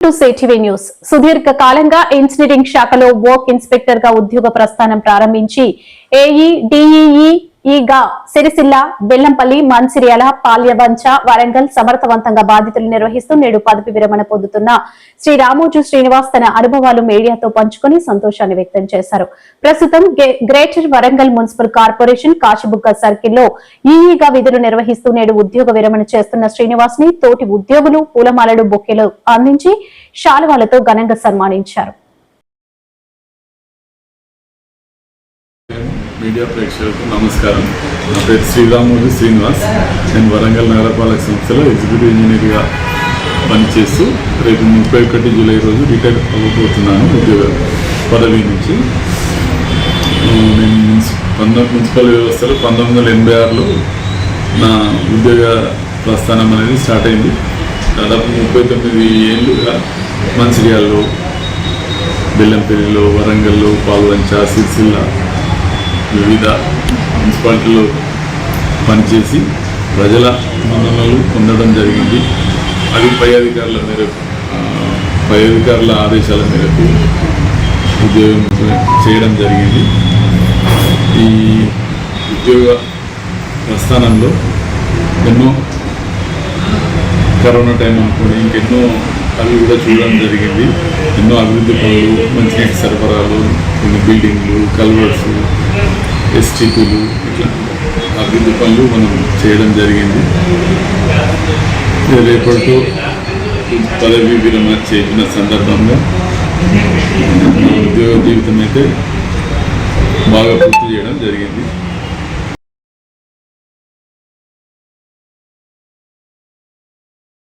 To CTV news. సుదీర్ఘ కాలంగా engineering శాఖలో వర్క్ ఇన్స్పెక్టర్గా ఉద్యోగ ప్రస్థానం ప్రారంభించి ఏఈ డిఈఈ ఈగా సిరిసిల్ల బెల్లంపల్లి మంచిర్యాల పాల్యవంచ వరంగల్ సమర్థవంతంగా బాధితులు నిర్వహిస్తూ నేడు పదవి విరమణ పొందుతున్న శ్రీ రామోజు శ్రీనివాస్ తన అనుభవాలు మీడియాతో పంచుకుని సంతోషాన్ని వ్యక్తం చేశారు. ప్రస్తుతం greater Warangal municipal corporation Kashibugga సర్కిల్లో ఈఈగా విధులు నిర్వహిస్తూ నేడు ఉద్యోగ విరమణ చేస్తున్న శ్రీనివాస్ని తోటి ఉద్యోగులు పూలమాలలు బొక్కెలు అందించి శాలువాలతో ఘనంగా సన్మానించారు. మీడియా ప్రేక్షకులకు నమస్కారం. నా పేరు శ్రీరాములు శ్రీనివాస్. నేను వరంగల్ నగరపాలక సంస్థలో ఎగ్జిక్యూటివ్ ఇంజనీర్గా పనిచేస్తూ రేపు ముప్పై ఒకటి జూలై రోజు రిటైర్ అవ్వబోతున్నాను ఉద్యోగ పదవి నుంచి. నేను పంతొమ్మిది మున్సిపల్ వ్యవస్థలో పంతొమ్మిది వందల ఎనభై ఆరులో నా ఉద్యోగ ప్రస్థానం అనేది స్టార్ట్ అయింది. దాదాపు ముప్పై తొమ్మిది ఏళ్ళుగా మంచిర్యాలలో బెల్లంపల్లిలో వరంగల్లో పాల్వంచ సిరిసిల్ల వివిధ మున్సిపాలిటీలో పనిచేసి ప్రజల మన్ననలు పొందడం జరిగింది. అది పై అధికారుల మేరకు పై అధికారుల ఆదేశాల మేరకు ఉద్యోగం చేయడం జరిగింది. ఈ ఉద్యోగ ప్రస్థానంలో ఎన్నో కరోనా టైం అనుకుని ఇంకెన్నో అవి కూడా చూడడం జరిగింది. ఎన్నో అభివృద్ధి పనులు మంచినీటి సరఫరాలు కొన్ని బిల్డింగ్లు కల్వర్స్ ఎస్టీపీలు ఇట్లా అభివృద్ధి పనులు మనం చేయడం జరిగింది. రేపటితో పదవి విరమణ చేసిన సందర్భంగా నా ఉద్యోగ జీవితం అయితే బాగా పూర్తి చేయడం జరిగింది.